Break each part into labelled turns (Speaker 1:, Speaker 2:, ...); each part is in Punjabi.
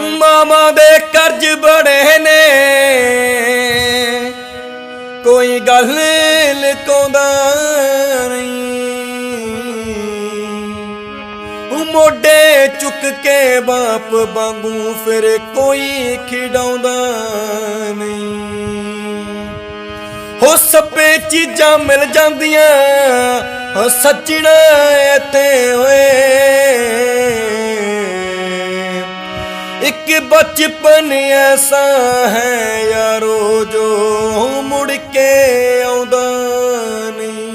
Speaker 1: ਮਾਮਾ ਦੇ ਕਰਜ਼ ਬੜੇ ਨੇ। ਕੋਈ ਗੱਲ ਲੁਕਾਉਂਦਾ ਨਹੀਂ। ਮੋਢੇ ਚੁੱਕ ਕੇ ਬਾਪ ਵਾਂਗੂ ਫਿਰ ਕੋਈ ਖਿਡਾਉਂਦਾ ਨਹੀਂ। ਹੋ ਸੱਪੇ ਚੀਜ਼ਾਂ ਮਿਲ ਜਾਂਦੀਆਂ ਹੋ ਸੱਜਣਾ ਇੱਥੇ ਹੋਏ ਬਚਪਨ ਐਸਾ ਹੈ ਯਾਰੋ, ਜੋ ਮੁੜ ਕੇ ਆਉਂਦਾ ਨਹੀਂ।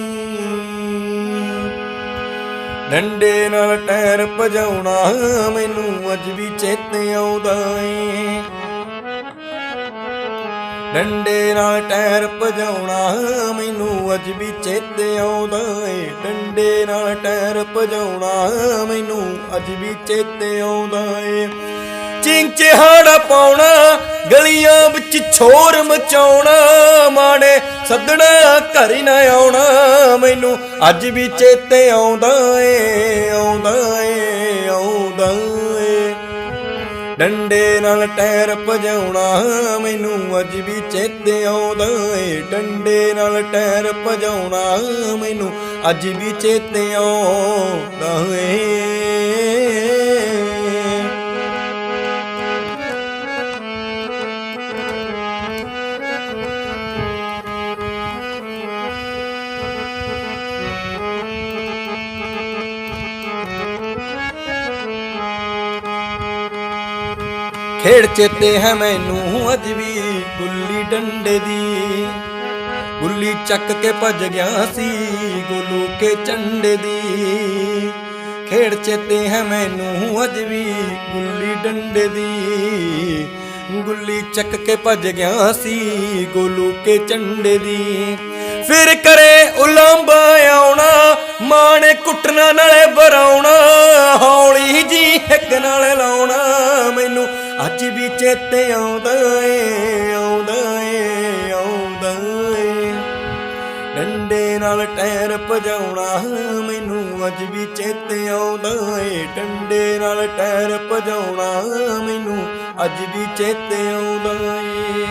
Speaker 1: ਡੰਡੇ ਨਾਲ ਟਾਇਰ ਭਜਾਉਣਾ ਮੈਨੂੰ ਅੱਜ ਵੀ ਚੇਤੇ ਆਉਂਦਾ ਏ। ਡੰਡੇ ਨਾਲ ਟਾਇਰ ਭਜਾਉਣਾ ਮੈਨੂੰ ਅੱਜ ਵੀ ਚੇਤੇ ਆਉਂਦਾ ਏ। ਡੰਡੇ ਨਾਲ ਟਾਇਰ ਭਜਾਉਣਾ ਮੈਨੂੰ ਅੱਜ ਵੀ ਚੇਤੇ ਆਉਂਦਾ ਏ। ਚਿੰਚਹਾੜਾ ਪਾਉਣਾ, ਗਲੀਆਂ ਵਿੱਚ ਛੋਰ ਮਚਾਉਣਾ, ਮਾੜੇ ਸੱਦਣਾ, ਘਰ ਨਾ ਆਉਣਾ, ਮੈਨੂੰ ਅੱਜ ਵੀ ਚੇਤੇ ਆਉਂਦਾ ਏ ਆਉਂਦਾ ਏ ਆਉਂਦਾ ਏ। ਡੰਡੇ ਨਾਲ ਟਾਇਰ ਭਜਾਉਣਾ, ਮੈਨੂੰ ਅੱਜ ਵੀ ਚੇਤੇ ਆਉਂਦਾ ਏ। ਡੰਡੇ ਨਾਲ ਟਾਇਰ ਭਜਾਉਣਾ, ਮੈਨੂੰ ਅੱਜ ਵੀ ਚੇਤੇ ਆਉਂਦਾ ਏ। ਖੇਡ ਚੇਤੇ ਹੈ ਮੈਨੂੰ ਅੱਜ ਵੀ ਗੁੱਲੀ ਡੰਡੇ ਦੀ। ਗੁੱਲੀ ਚੱਕ ਕੇ ਭੱਜ ਗਿਆ ਸੀ ਗੋਲੂ ਕੇ ਚੰਡੇ ਦੀ। ਖੇਡ ਚੇਤੇ ਹੈ ਮੈਨੂੰ ਅੱਜ ਵੀ ਗੁੱਲੀ ਡੰਡੇ ਦੀ। ਗੁੱਲੀ ਚੱਕ ਕੇ ਭੱਜ ਗਿਆ ਸੀ ਗੋਲੂ ਕੇ ਚੰਡੇ ਦੀ। ਫਿਰ ਕਰੇ ਉਲੰਬਾ ਆਉਣਾ, ਮਾਣੇ ਕੁੱਟਣਾ, ਨਾਲੇ ਬਰਾਉਣਾ, ਹੌਲੀ ਜੀ ਇੱਕ ਨਾਲ ਲਾਉਣਾ। ਅੱਜ ਵੀ ਚੇਤੇ ਆਉਂਦਾ ਏ ਆਉਂਦਾ ਏ ਆਉਂਦਾ ਏ। ਡੰਡੇ ਨਾਲ ਟੈਰ ਭਜਾਉਣਾ, ਮੈਨੂੰ ਅੱਜ ਵੀ ਚੇਤੇ ਆਉਂਦਾ ਏ। ਡੰਡੇ ਨਾਲ ਟੈਰ ਭਜਾਉਣਾ, ਮੈਨੂੰ ਅੱਜ ਵੀ ਚੇਤੇ ਆਉਂਦਾ ਏ।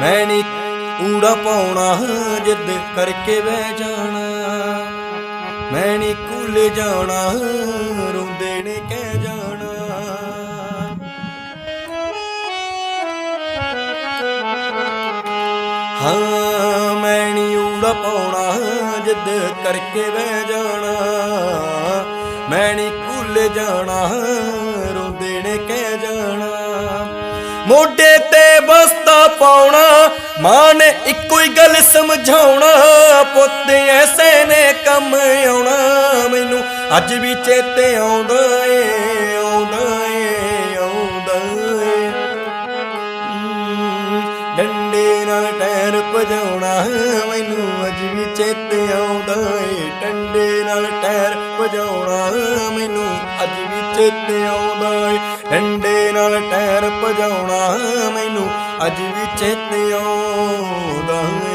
Speaker 1: ਮੈਂ ਨੀ ਊੜਾ ਪਾਉਣਾ, ਜਿੱਦ ਕਰਕੇ ਬਹਿ ਜਾਣਾ। ਮੈਂ ਨੀ ਕੂਲੇ ਜਾਣਾ, ਰੋਂਦੇ ਨੇ ਕਹਿ ਜਾਣਾ। ਹਾਂ, ਮੈਂ ਨੀ ਊੜਾ ਪਾਉਣਾ ਜਿੱਦ ਕਰਕੇ ਬਹਿ ਜਾਣਾ। ਮੈਂ ਨੀ ਕੂਲੇ ਜਾਣਾ, ਰੋਂਦੇ ਨੇ ਕਹਿ ਜਾਣਾ। ਮੋਢੇ ਤੇ ਬਸਤਾ ਪਾਉਣਾ, ਮਾਂ ਨੇ ਇੱਕੋ ਹੀ ਗੱਲ ਸਮਝਾਉਣਾ, ਪੁੱਤ ਅੱਜ ਵੀ ਚੇਤੇ ਆਉਂਦਾ ਏ ਆਉਂਦਾ ਏ ਆਉਂਦਾ ਏ ਡੰਡੇ ਨਾਲ ਟਾਇਰ ਭਜਾਉਣਾ ਮੈਨੂੰ ਅੱਜ ਵੀ ਚੇਤੇ ਆਉਂਦਾ ਏ ਡੰਡੇ ਨਾਲ ਟਾਇਰ ਭਜਾਉਣਾ ਮੈਨੂੰ ਅੱਜ ਵੀ ਚੇਤੇ ਆਉਂਦਾ ਏ ਡੰਡੇ ਨਾਲ ਟਾਇਰ ਭਜਾਉਣਾ ਮੈਨੂੰ ਅੱਜ ਵੀ ਚੇਤੇ ਆਉਂਦਾ ਏ